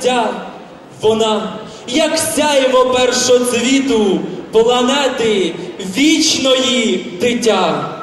життя. Вона, як сяємо першоцвіту, планети вічної дитя.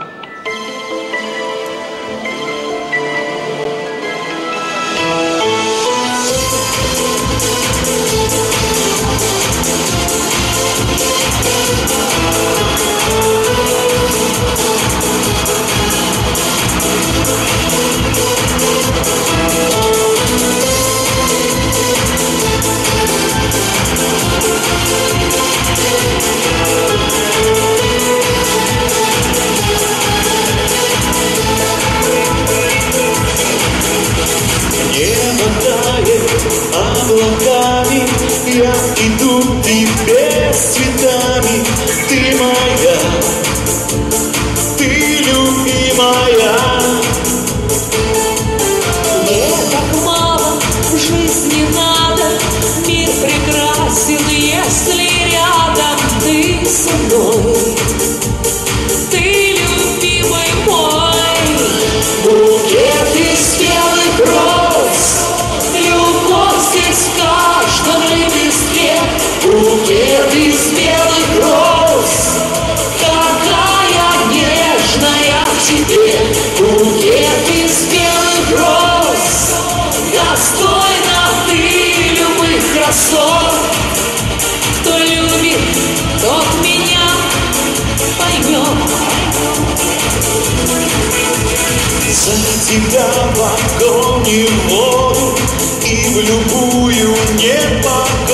Букет из белых роз. Какая нежная в тебе букет из белых роз. Достойна ты любых красот. Кто любит, тот меня поймет. За тебя в огонь и в воду И в любую непогоду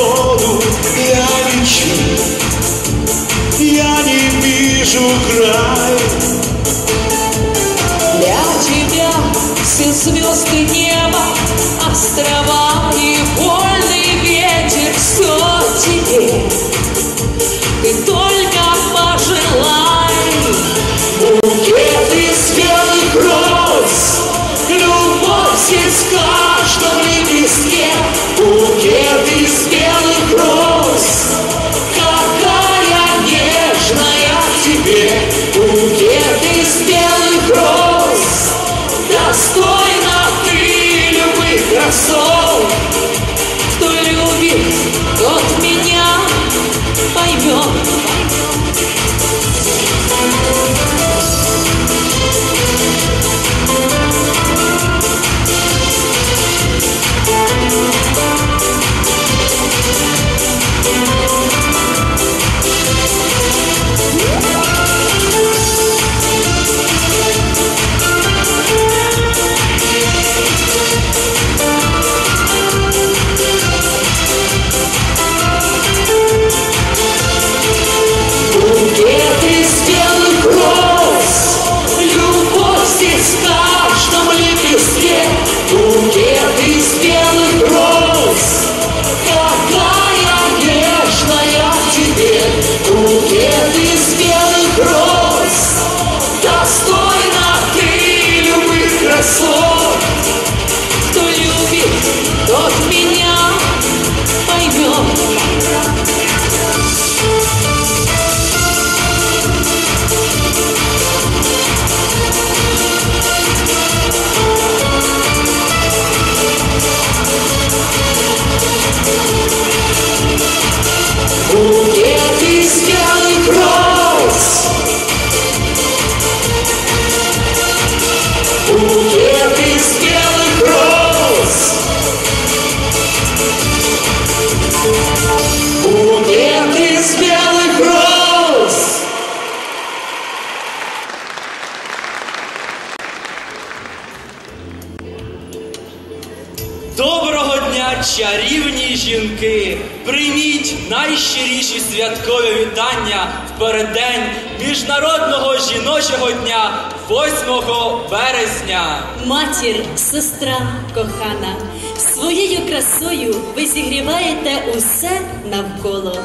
вижу края Для тебя все звезды неба, острова и вольный ветер, все тебе. Ты только пожелай. Доброго дня, чарівні жінки! Прийміть найщиріші святкові вітання в переддень Міжнародного жіночого дня 8 березня. Матір, сестра кохана, своєю красою ви зігріваєте усе навколо.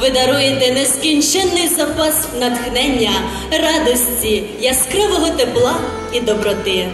Ви даруєте нескінченний запас натхнення, радості, яскравого тепла і доброти.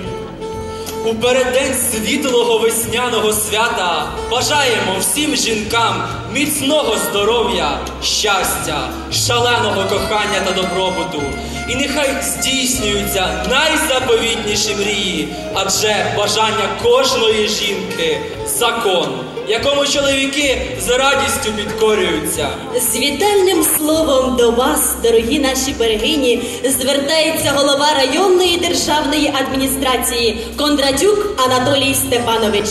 У переддень світлого весняного свята бажаємо всім жінкам міцного здоров'я, щастя, шаленого кохання та добробуту. І нехай здійснюються найзаповітніші мрії, адже бажання кожної жінки закон, якому чоловіки з радістю підкорюються. З вітальним словом до вас, дорогі наші берегині, звертається голова районної державної адміністрації Кондратюк Анатолій Степанович.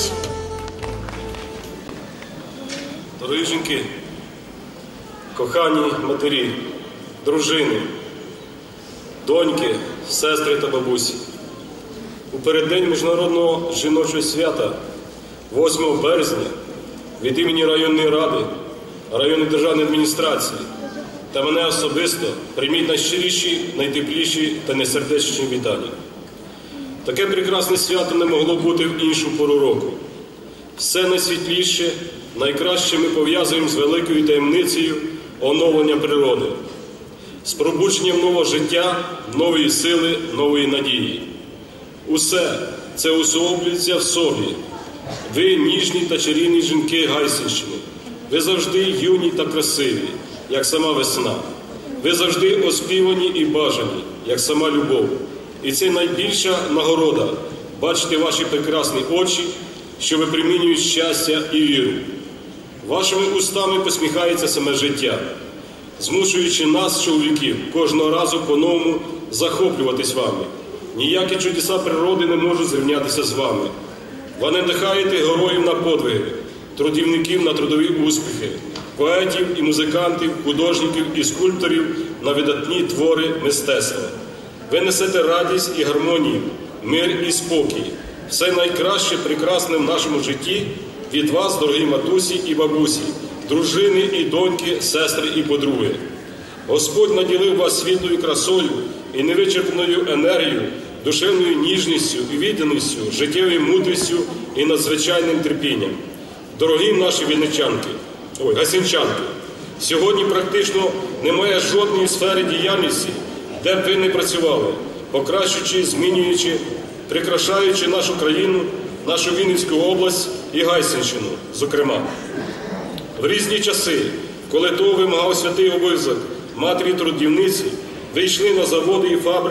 Дорогі жінки, кохані матері, дружини, доньки, сестри та бабусі. У переддень Міжнародного жіночого свята 8 березня від імені районної ради, районної державної адміністрації та мене особисто прийміть найщиріші, найтепліші та найсердечніші вітання. Таке прекрасне свято не могло бути в іншу пору року. Все найсвітліше, найкраще ми пов'язуємо з великою таємницею оновлення природи, з пробудженням нового життя, нової сили, нової надії. Усе це усуоблюється в собі. Ви ніжні та чарівні жінки Гайсинщини. Ви завжди юні та красиві, як сама весна. Ви завжди оспівані і бажані, як сама любов. І це найбільша нагорода бачити ваші прекрасні очі, що випромінюють щастя і віру. Вашими устами посміхається саме життя, змушуючи нас, чоловіків, кожного разу по-новому захоплюватись вами. Ніякі чудеса природи не можуть зрівнятися з вами. Ви надихаєте героїв на подвиги, трудівників на трудові успіхи, поетів і музикантів, художників і скульпторів на видатні твори мистецтва. Ви несете радість і гармонію, мир і спокій. Все найкраще, прекрасне в нашому житті від вас, дорогі матусі і бабусі, дружини і доньки, сестри і подруги. Господь наділив вас світлою красою і невичерпною енергією, душевною ніжністю і відданістю, життєвою мудрістю і надзвичайним терпінням. Дорогі наші вінничанки, ой, гасінчанки, сьогодні практично немає жодної сфери діяльності, де б ви не працювали, покращуючи, змінюючи, прикрашаючи нашу країну, нашу Вінницьку область і Гайсинщину, зокрема. В різні часи, коли того вимагав святий обов'язок матері трудівниці, ви йшли на заводи і фабрики.